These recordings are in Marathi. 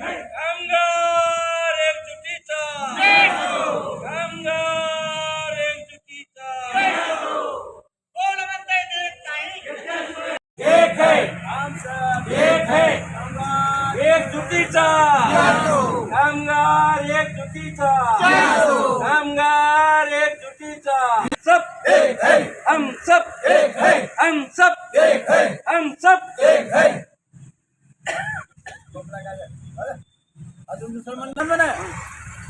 कामगार एकजुटीचा कामगार एकजुटीचा कोण म्हणताय एक है. हम सब एक है कामगार एकजुटीचा कामगार एकजुटीचा कामगार एकजुटीचा सब एक है. हम सब एक है. हम सब एक है. हम सब एक है. अजून दुसरं म्हणलं ना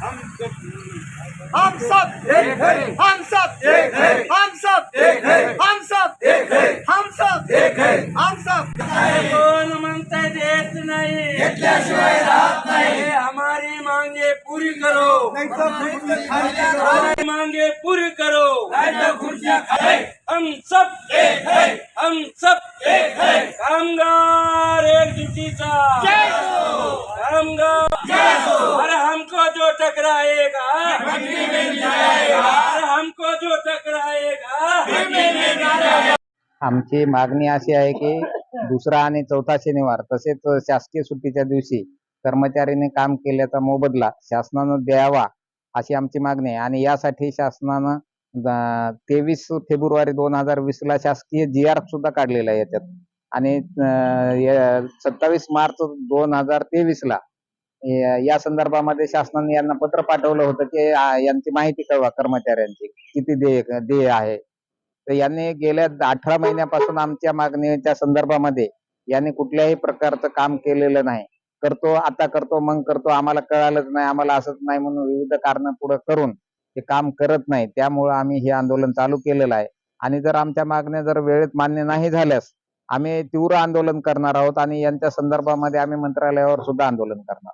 हम सब एक है हम सब एक है हम सब एक है हम सब एक है हम सब एक है हम सब कोण म्हणताय देत नाही घेतल्याशिवाय राहत नाही हमारी मांगे पूरी करो हमारी मांगे पूरी करो हम सब एक है हम सब एक है कामगार एकजुटीचा कामगार अरे हमको जो टकराएगा अरे हमको जो टकराएगा आमची मागणी अशी आहे की दुसरा आणि चौथा शनिवार तसेच शासकीय सुट्टीच्या दिवशी कर्मचाऱ्यांनी काम केल्याचा मोबदला शासनानं द्यावा अशी आमची मागणी आहे. आणि यासाठी शासनानं तेवीस फेब्रुवारी दोन हजार वीस ला शासकीय जी आर सुद्धा काढलेला आहे याच्यात. आणि सत्तावीस मार्च दोन हजार तेवीस ला या- संदर्भामध्ये शासनाने यांना पत्र पाठवलं होतं की यांची माहिती कळवा कर्मचाऱ्यांची किती देय देय आहे. तर यांनी गेल्या अठरा महिन्यापासून आमच्या मागणीच्या संदर्भामध्ये यांनी कुठल्याही प्रकारचं काम केलेलं नाही. करतो आता करतो मग करतो आम्हाला कळालंच नाही आम्हाला असंच नाही म्हणून विविध कारण पुढे करून ते काम करत नाही. त्यामुळं आम्ही हे आंदोलन चालू केलेलं आहे. आणि जर आमच्या मागण्या जर वेळेत मान्य नाही झाल्यास आम्ही तीव्र आंदोलन करणार आहोत आणि यांच्या संदर्भामध्ये आम्ही मंत्रालयावर सुद्धा आंदोलन करणार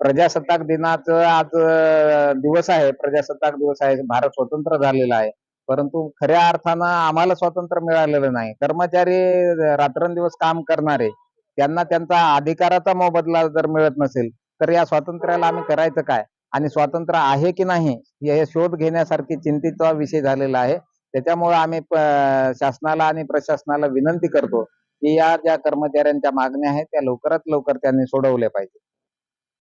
प्रजासत्ताक दिनाचं आज दिवस आहे. प्रजासत्ताक दिवस आहे. भारत स्वतंत्र झालेला आहे. परंतु खऱ्या अर्थानं आम्हाला स्वातंत्र्य मिळालेलं नाही. कर्मचारी रात्रंदिवस काम करणारे त्यांना त्यांचा अधिकाराचा मोबदला जर मिळत नसेल तर या स्वातंत्र्याला आम्ही करायचं काय? आणि स्वातंत्र्य आहे की नाही हे शोध घेण्यासारखी चिंतेचा विषय झालेला आहे. त्याच्यामुळे आम्ही शासनाला आणि प्रशासनाला विनंती करतो की या ज्या कर्मचाऱ्यांच्या मागण्या आहेत त्या लवकरात लवकर त्यांनी सोडवल्या पाहिजे